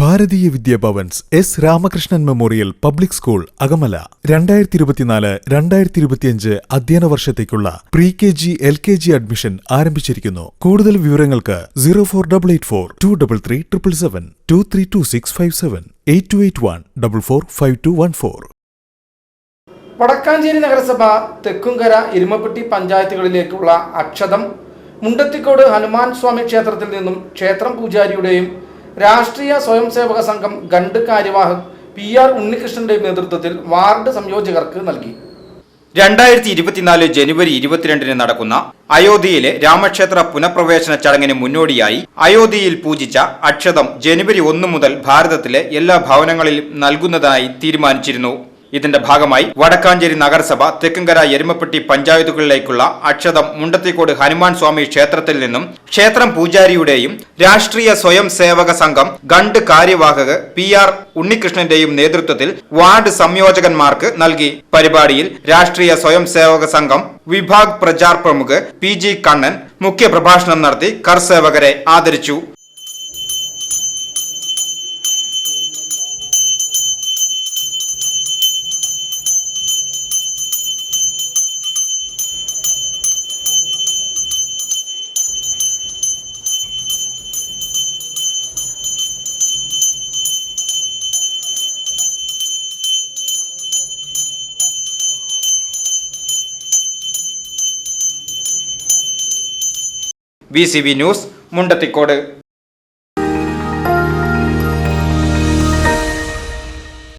Bharatiya Vidya Bhavan's S Ramakrishnan memorial public school Akamala. രണ്ടായിരത്തി ഇരുപത്തിനാല് രണ്ടായിരത്തി ഇരുപത്തിയഞ്ച് അധ്യയന വർഷത്തേക്കുള്ള pre K G L K G admission ആരംഭിച്ചിരിക്കുന്നു. കൂടുതൽ വിവരങ്ങൾക്ക് zero four double eight four two double three triple seven two three two six five seven eight two eight one double four five two one four. Vadakkanchery നഗരസഭ തെക്കുംകര ഇരുമപ്പെട്ടി പഞ്ചായത്തുകളിലേക്കുള്ള അക്ഷതം മുണ്ടത്തിക്കോട് ഹനുമാൻ സ്വാമി ക്ഷേത്രത്തിൽ നിന്നും ക്ഷേത്രം പൂജാരിയുടെയും രാഷ്ട്രീയ സ്വയം സേവക സംഘം ഗണ്ട് കാര്യവാഹക് പി ആർ ഉണ്ണികൃഷ്ണന്റെ നേതൃത്വത്തിൽ വാർഡ് സംയോജകർക്ക് നൽകി. രണ്ടായിരത്തി ഇരുപത്തിനാല് ജനുവരി ഇരുപത്തിരണ്ടിന് നടക്കുന്ന അയോധ്യയിലെ രാമക്ഷേത്ര പുനഃപ്രവേശന ചടങ്ങിന് മുന്നോടിയായി അയോധ്യയിൽ പൂജിച്ച അക്ഷതം ജനുവരി ഒന്ന് മുതൽ ഭാരതത്തിലെ എല്ലാ ഭവനങ്ങളിലും നൽകുന്നതായി തീരുമാനിച്ചിരുന്നു. ഇതിന്റെ ഭാഗമായി വടക്കാഞ്ചേരി നഗരസഭ തെക്കുംകര എരുമപ്പെട്ടി പഞ്ചായത്തുകളിലേക്കുള്ള അക്ഷതം മുണ്ടത്തിക്കോട് ഹനുമാൻ സ്വാമി ക്ഷേത്രത്തിൽ നിന്നും ക്ഷേത്രം പൂജാരിയുടെയും രാഷ്ട്രീയ സ്വയം സേവക സംഘം ഗണ്ട് കാര്യവാഹക് പി ആർ ഉണ്ണികൃഷ്ണന്റെയും നേതൃത്വത്തിൽ വാർഡ് സംയോജകന്മാർക്ക് നൽകി. പരിപാടിയിൽ രാഷ്ട്രീയ സ്വയം സേവക സംഘം വിഭാഗ് പ്രചാർ പ്രമുഖ് പി ജി കണ്ണൻ മുഖ്യപ്രഭാഷണം നടത്തി കർസേവകരെ ആദരിച്ചു. V news Mundathikode.